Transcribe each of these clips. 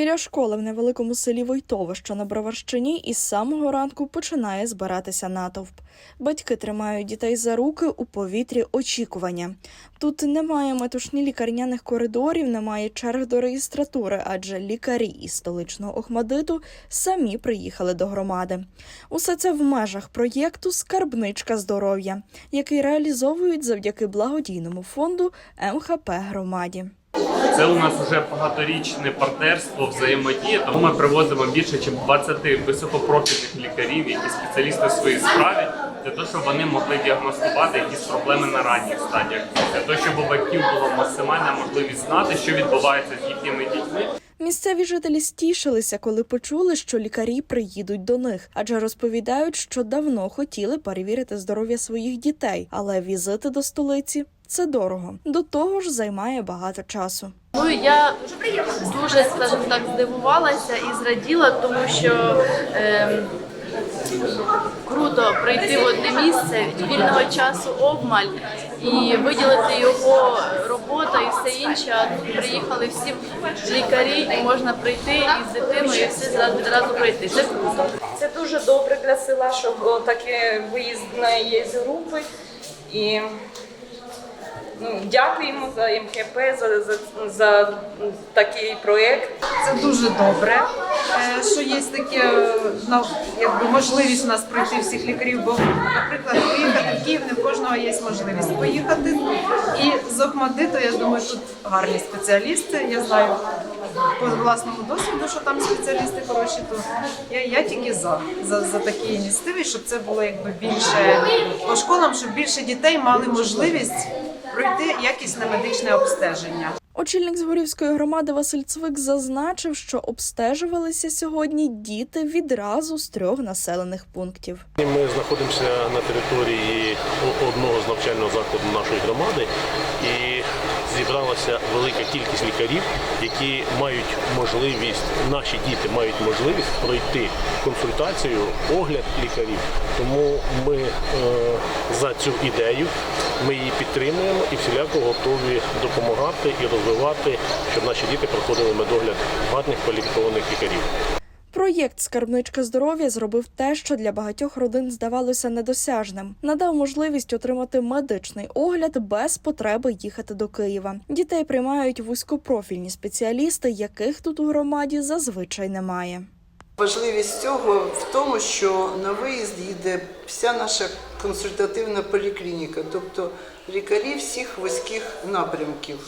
Біля школи в невеликому селі Войтове, що на Броварщині, із самого ранку починає збиратися натовп. Батьки тримають дітей за руки у повітрі очікування. Тут немає метушні лікарняних коридорів, немає черг до реєстратури, адже лікарі із столичного Охмадиту самі приїхали до громади. Усе це в межах проєкту Скарбничка здоров'я, який реалізовують завдяки благодійному фонду МХП громаді. Це у нас вже багаторічне партнерство, взаємодія. Тому ми привозимо більше ніж 20 високопрофільних лікарів, які спеціалісти в своїй справі, для того, щоб вони могли діагностувати якісь проблеми на ранніх стадіях, для того, щоб у батьків була максимальна можливість знати, що відбувається з їхніми дітьми. Місцеві жителі стішилися, коли почули, що лікарі приїдуть до них, адже розповідають, що давно хотіли перевірити здоров'я своїх дітей, але візити до столиці це дорого. До того ж, займає багато часу. Ну я дуже скажімо так здивувалася і зраділа, тому що ем, круто прийти в одне місце вільного часу обмаль і виділити його робота і все інше. А тут приїхали всі лікарі, і можна прийти і з дитиною і все зразу пройти. Це круто. Це дуже добре для села, щоб о, таке виїзне є групи. І ну, дякуємо за МХП, за, за, за такий проєкт. Це дуже добре, е, що є таке на- якби, можливість у нас пройти всіх лікарів, бо, наприклад, поїхати в Київ не в кожного є можливість поїхати. І з Охмадиту, я думаю, тут гарні спеціалісти. Я знаю по власному досвіду, що там спеціалісти хороші, то я, я тільки за, за, за такі ініціативи, щоб це було якби більше по школам, щоб більше дітей мали можливість пройти якісне медичне обстеження. Очільник Згорівської громади Василь Цвик зазначив, що обстежувалися сьогодні діти відразу з трьох населених пунктів. Ми знаходимося на території одного з навчального закладу нашої громади і зібралася велика кількість лікарів, які мають можливість, наші діти мають можливість пройти консультацію, огляд лікарів. Тому ми е, за цю ідею ми її підтримуємо і всіляко готові допомагати і розвивати, щоб наші діти проходили медогляд гарних кваліфікованих лікарів. Проєкт Скарбничка здоров'я зробив те, що для багатьох родин здавалося недосяжним. Надав можливість отримати медичний огляд без потреби їхати до Києва. Дітей приймають вузькопрофільні спеціалісти, яких тут у громаді зазвичай немає. Важливість цього в тому, що на виїзд їде вся наша консультативна поліклініка, тобто лікарі всіх вузьких напрямків.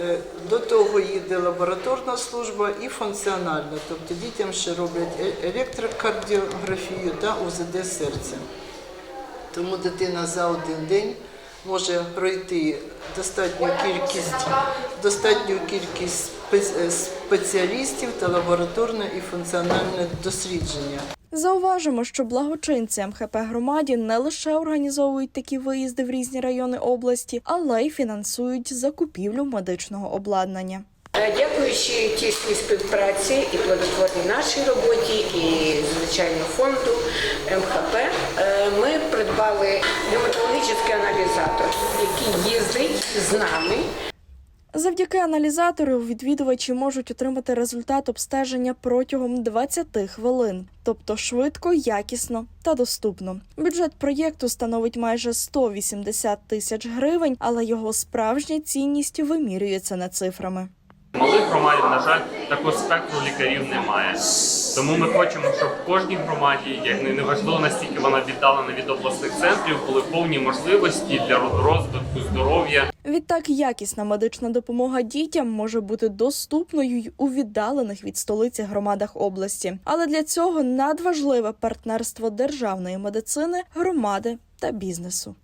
Е, До того їде лабораторна служба і функціональна, тобто дітям ще роблять е- електрокардіографію та УЗД серця. Тому дитина за один день може пройти достатню кількість, достатню кількість спеціалістів та лабораторне і функціональне дослідження. Зауважимо, що благочинці МХП громаді не лише організовують такі виїзди в різні райони області, але й фінансують закупівлю медичного обладнання. Е, Дякуючи тісній співпраці і плодотворній нашій роботі, і звичайно фонду МХП, е, ми придбали гематологічний аналізатор, який їздить з нами Завдяки аналізатору відвідувачі можуть отримати результат обстеження протягом 20 хвилин, тобто швидко, якісно та доступно. Бюджет проєкту становить майже 180 тисяч гривень, але його справжня цінність вимірюється не цифрами. Малих громадах, на жаль, такого спектру лікарів немає. Тому ми хочемо, щоб в кожній громаді, як не неважливо наскільки вона віддалена від обласних центрів, були повні можливості для розвитку здоров'я. Відтак, якісна медична допомога дітям може бути доступною й у віддалених від столиці громадах області. Але для цього надважливе партнерство державної медицини, громади та бізнесу.